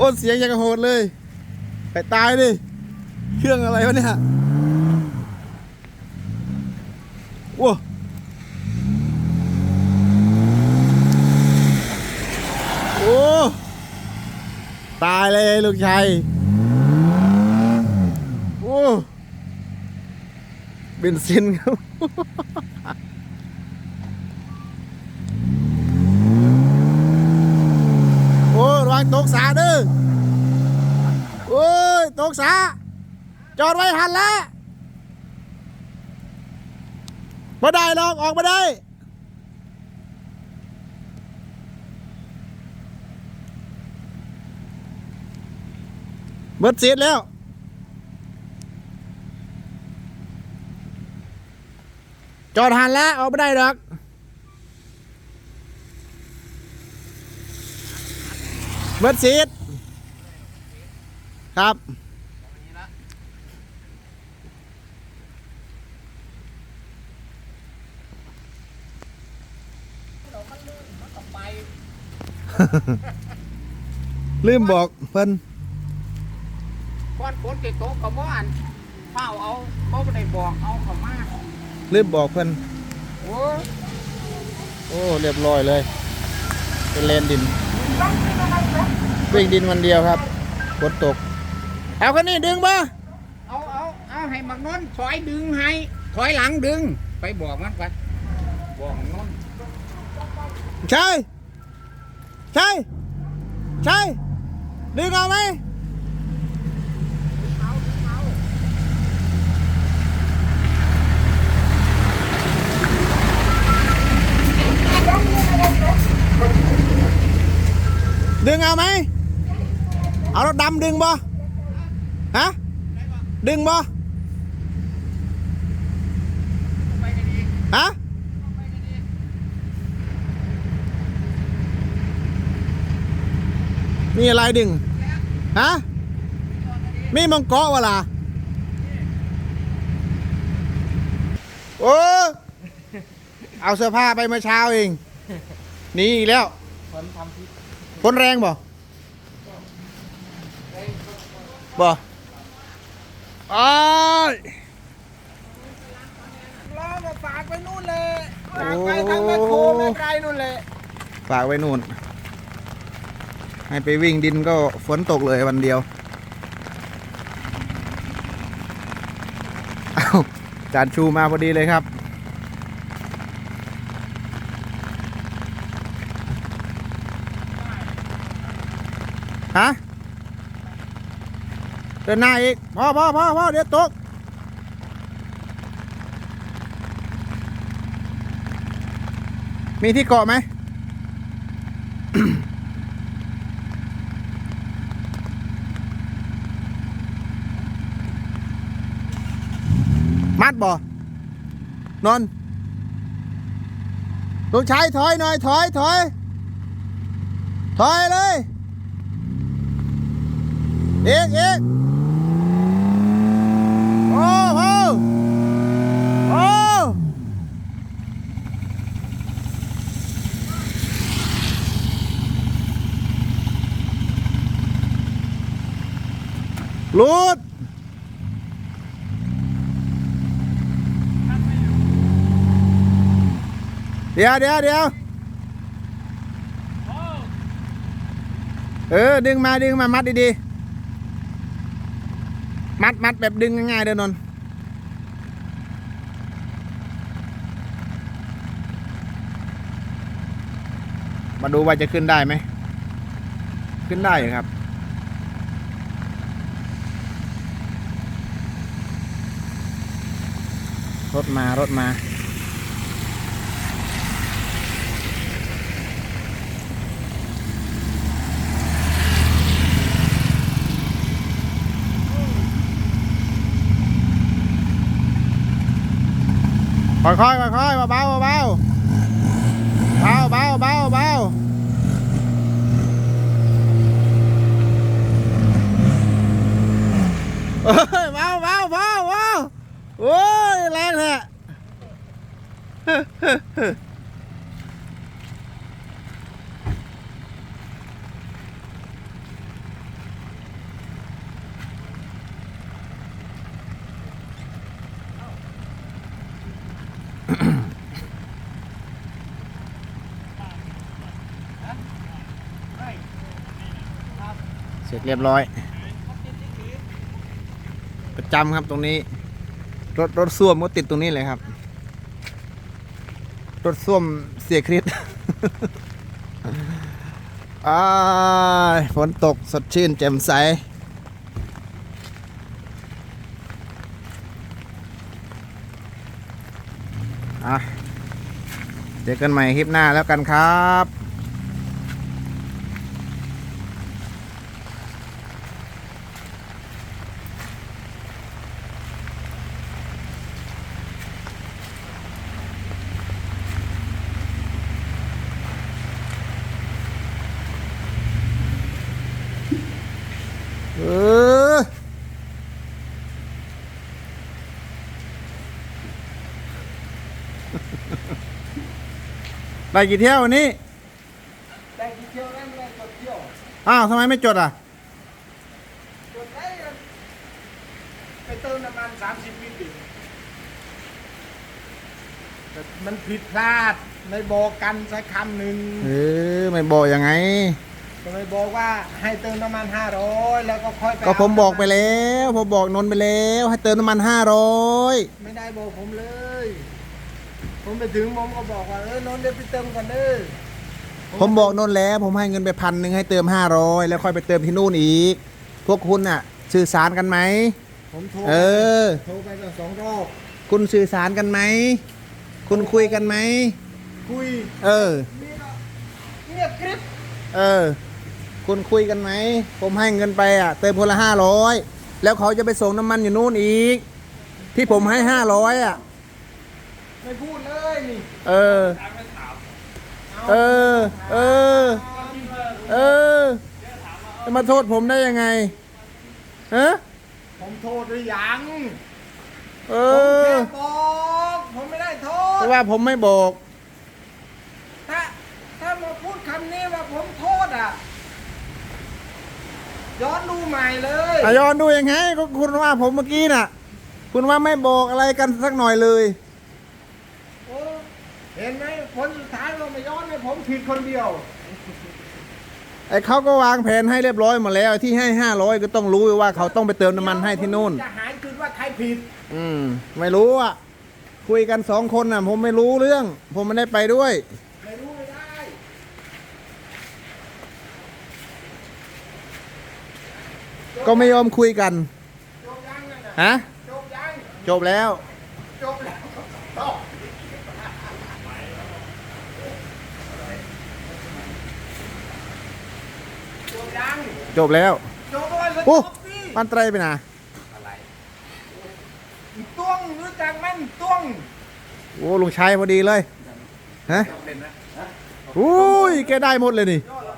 อ้นเสียงยังโหดเลย ไปตายดิ เครื่องอะไรวะเนี่ยโอ้โอ้ตายเลยลูกชายโอ้เบนซินครับ โอ้ยระวังตกสาเด้อโอ้ ยตกสาจอดไว้หันแล้วมาได้หรอกออกมาได้เบิดเสียแล้ว จอดหันแล้วออกไม่ได้หรอกเบิดซีดครับ ลืมบอกเพิ่นก้อนฝนติดโต๊ะกับบ้านเฝ้าเอาเขาไม่ได้บอกเอาเขามาลืมบอกเพิ่นโอ้ยโอ้เรียบร้อยเลย เป็นเลนดินวิ่งดินวันเดียวครับฝนตก เอาคันนี้ดึงบ่เอาเอาเอาให้มักนนท์ถอยดึงให้ถอยหลังดึง ไปบอกมันไปบอกมักนนท์ ใช่ ใช่ ใช่ ดึงเอาไหมดึงเอาไหม เอารถดำดึงบ่ฮะ ดึงบ่ฮะ ไปกันดี มีอะไรดึงฮะมีมังกรวะล่ะโอ้เอาเสื้อผ้าไปเมื่อเช้าเองหนี่อีกแล้วคนทำพิษฝนแรงบ่บ่อ้ายล้อก็ฝากไปนู่นเลยฝากไปทางแมคโครแม่ไกลนู่นเลยฝากไว้นู่น ให้ไปวิ่งดินก็ฝนตกเลยวันเดียวเอาจานชูมาพอดีเลยครับ ฮะ เดินหน้าอีกพ่อพ่อพ่อพ่อเดี๋ยวตกมีที่เกาะไหม บ่นอนลูกชายถอยหน่อยถอยถอยถอยเลยเอกเอกโอ้โหโอ้ลุด ดี๋ยวเดี๋ยวเดี๋ยวเออ ดึงมาดึงมามัดดีๆ มัดมัดแบบดึงง่ายๆเด้อนนมาดูว่าจะขึ้นได้ไหม ขึ้นได้ครับ รถมารถมา ค่อยๆค่อยๆเบาๆเบาเบาเบาเบาเบาเอ้ยเบาเบาเบาเบาโอ้ยแรงแท้ เสร็จเรียบร้อย ประจำครับตรงนี้ รถรถส้วมก็ติดตรงนี้เลยครับ รถส้วมเสียคริสอ้าฝนตกสดชื่นแจ่มใส อะเจอกันใหม่คลิปหน้าแล้วกันครับ เออ ได้กี่เที่ยววันนี้ ได้กี่เที่ยวได้ไม่ได้กดเที่ยว อ้าวทำไมไม่จดอะกดได้กันไปเติมน้ำมันสามสิบลิตรดิแต่มันผิดพลาดไม่บอกกันสักคำหนึ่งเออไม่บอกยังไง ก็เลยบอกว่าให้เติมน้ำมันห้าร้อยแล้วก็ค่อยไปก็ผมเาบอกไปแล้ว ผมบอกนนท์ไปแล้ว ให้เติมน้ำมันห้าร้อยไม่ได้บอกผมเลย ผมไปถึงผมก็บอกว่าเออนนท์เดี๋ยวไปเติมกันเด้อผมบอกนนท์แล้ว ผมให้เงินไปพันหนึ่งให้เติมห้าร้อยแล้วค่อยไปเติมที่นู่นอีก พวกคุณอะ สื่อสารกันไหม ผมโทรเออ โทรไปตั้งสองรอบคุณสื่อสารกันไหม คุณคุยกันไหม คุยเออนี่ก็เงียบกริบเออ คุณคุยกันไหม ผมให้เงินไปอะ เติมคนละห้าร้อยแล้วเขาจะไปส่งน้ำมันอยู่นู่นอีก ที่ผมให้ห้าร้อยอะ ไม่พูดเลยนี่เออเออ เออ เออ จะมาโทษผมได้ยังไงฮะผมโทษหรือยังเอผมแค่บอกผมไม่ได้โทเพษราะว่าผมไม่บอก ถ้าถ้ามาพูดคำนี้ว่าผมโทษอะ ย้อนดูใหม่เลยอย้อนดูยังไงก็คุณว่าผมเมื่อกี้น่ะ คุณว่าไม่บอกอะไรกันสักหน่อยเลย เห็นไหมผลสุดท้ายเราไม่ย้อนให้ผมผิดคนเดียว ไอ้เขาก็วางแผนให้เรียบร้อยหมดแล้วที่ให้ห้าร้อยก็ต้องรู้ว่าเขาต้องไปเติมน้ำมันให้ที่นู่น จะหายคิดว่าใครผิด อืม ไม่รู้อะ คุยกันสองคนน่ะ ผมไม่รู้เรื่อง ผมไม่ได้ไปด้วย ไม่รู้ไม่ได้ก็ไม่ยอมคุยกัน จบยังนั่นน่ะฮะ จบยังจบแล้ว จบแล้วตอบจบ ยังจบแล้วจบแล้วเลยจโอ้บสิปันไตรไปนะต้วงรู้จักไหมต้วงโอ้ลุงชัยพอดีเลยฮะอุ้ยแกได้หมดเลยนี่ ยอ